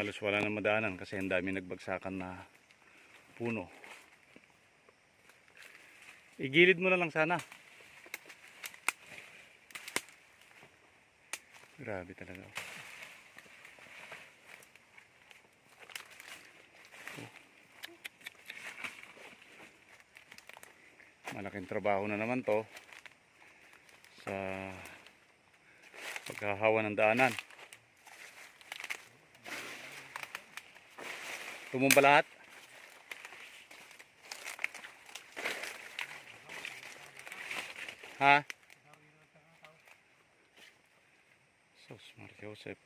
halos wala na madaanan kasi ang dami nagbagsakan na puno. Igilid mo na lang sana. Grabe talaga. Malaking trabaho na naman to sa paghahawa ng daanan. Tumumba lahat. Ha? Sos Mar Joseph.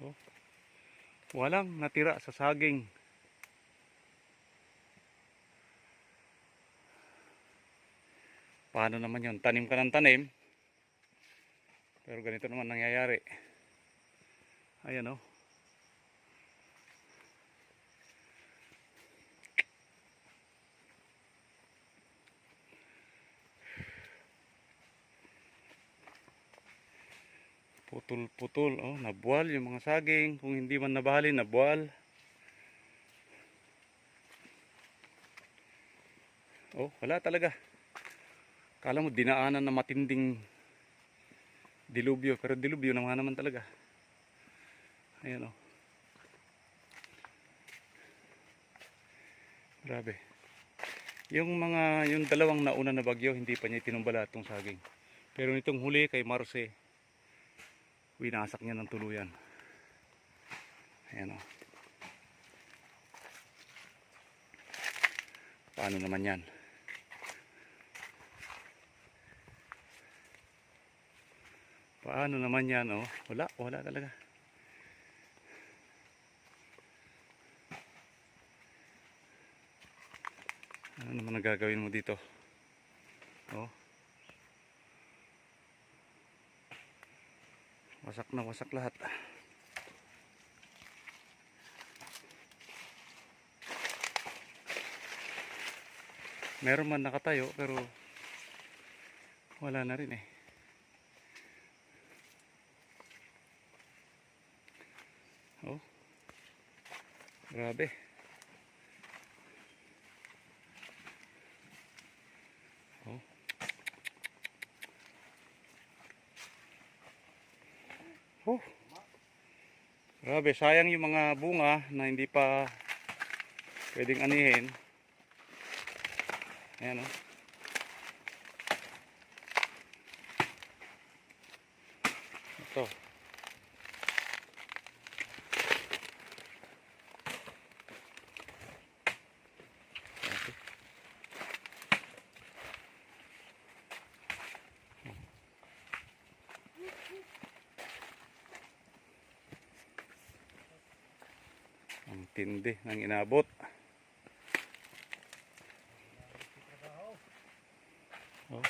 Oh. Walang natira sa saging. Paano naman yun? Tanim ka ng tanim. Pero ganito naman nangyayari. Ayan oh. Putol-putol. Oh, nabuwal yung mga saging. Kung hindi man nabali, nabuwal. Oh, wala talaga. Kala mo dinaanan na matinding dilubyo. Pero dilubyo naman naman talaga. Ayan oh. Grabe. Yung mga, yung dalawang nauna na bagyo, hindi pa niya tinumbala itong saging. Pero nitong huli kay Marce, winasak niya ng tuluyan. Ayan o. Paano naman yan? Paano naman yan oh? Wala, wala talaga. Ano naman ang gagawin mo dito? Oh. Wasak na wasak lahat. Meron man nakatayo pero wala na rin eh. Oh. Grabe. Oh. Grabe, sayang yung mga bunga na hindi pa pwedeng anihin. Ayan oh. Ito. Tindi ng inabot. Oh.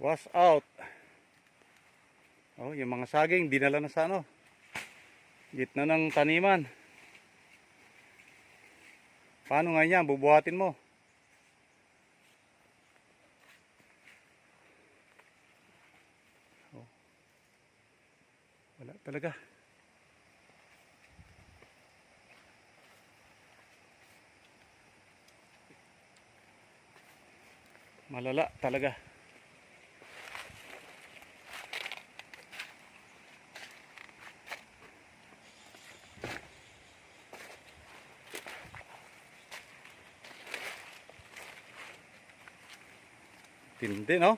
Was out. Oh, yung mga saging dinala na sa ano. Gitna ng taniman. Paano nga yan? Bubuhatin mo. Oh. Wala talaga. Malala talaga. Tindi, no?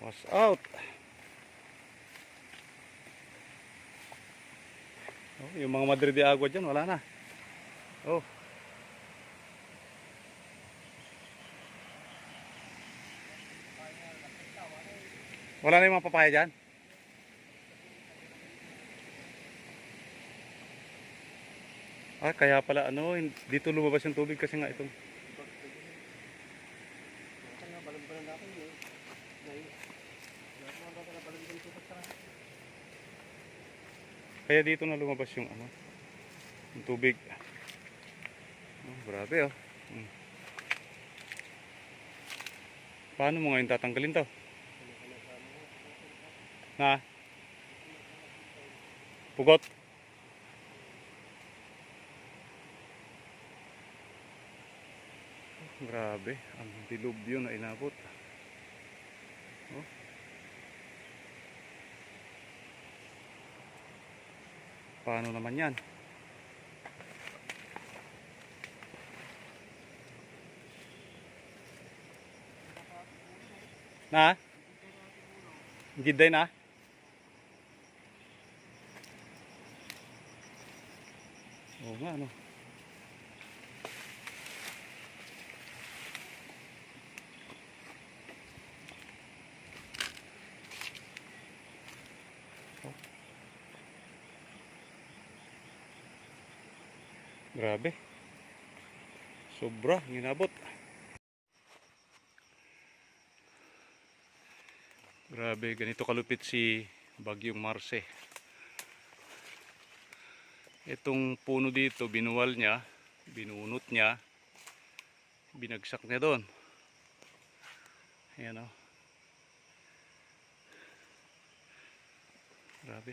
Was out. Oh, yung mga Madrid de Agua dyan, wala na. Oh. Wala na yung mga papaya dyan? Ah, kaya pala ano, dito lumabas yung tubig kasi nga itong Kaya dito na lumabas yung ano, yung tubig. Oh, grabe oh. Mm. Paano mo ngayon tatanggalin to? Na? Pugot? Grabe, ang dilubyo na inabot. Oh. Paano naman yan? Na? Giday na? Oo nga, ano? Grabe. Sobra, ginabot. Grabe, ganito kalupit si Bagyong Marse. Itong puno dito, binuwal niya, binunot niya, binagsak niya doon. Ayan o. Grabe.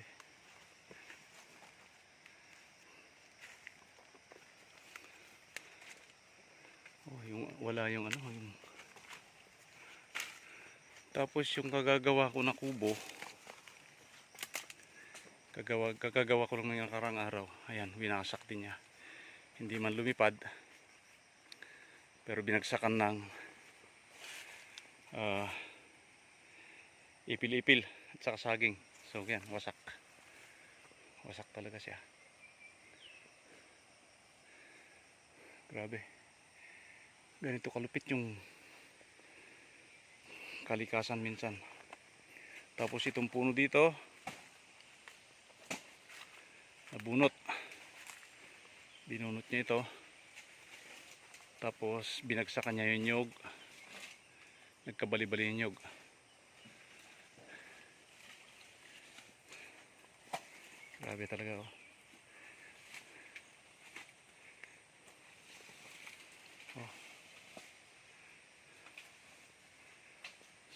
Oh, yung wala yung ano, yung Tapos yung kagagawa ko na kubo, kagawa, kagagawa ko lang ng karang araw. Ayan, winasak din niya. Hindi man lumipad, pero binagsakan ng ah, ipil-ipil at saka saging. So yan, wasak. Wasak talaga siya. Grabe. Ganito kalupit yung kalikasan minsan. Tapos itong puno dito, nabunot. Binunot niya ito. Tapos binagsakan niya yung nyog. Nagkabali-bali yung nyog. Grabe talaga oh.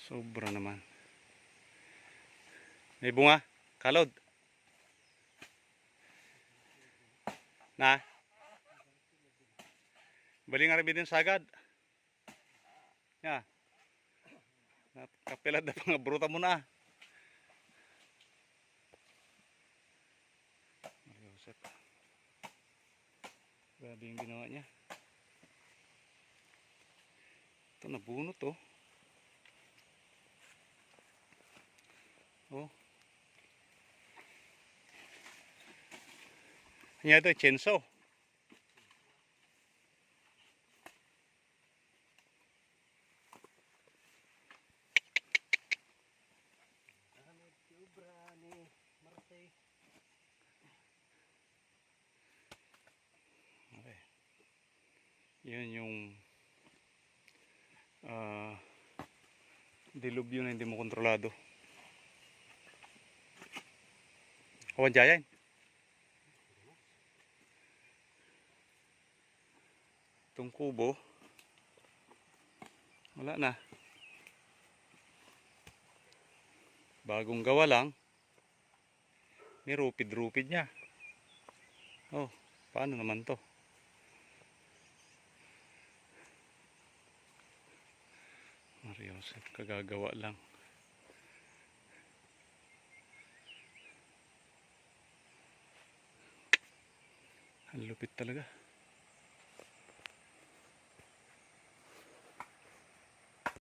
Sobra naman. May bunga? Kalod? Na? Bali nga rin din sagad. Ya. Kapilad na mga bruta mo na. Mariusap. Grabe yung ginawa niya. Ito nabunot oh. Oh. Kanya ito, chenso. Obra ni Marte. Okay. Yan yung ah dilubyo na hindi mo kontrolado. Kawan jayan. Itong kubo. Wala na. Bagong gawa lang. Nirupid-rupid niya. Oh, paano naman to? Mariosep, kagagawa lang. Lupit talaga.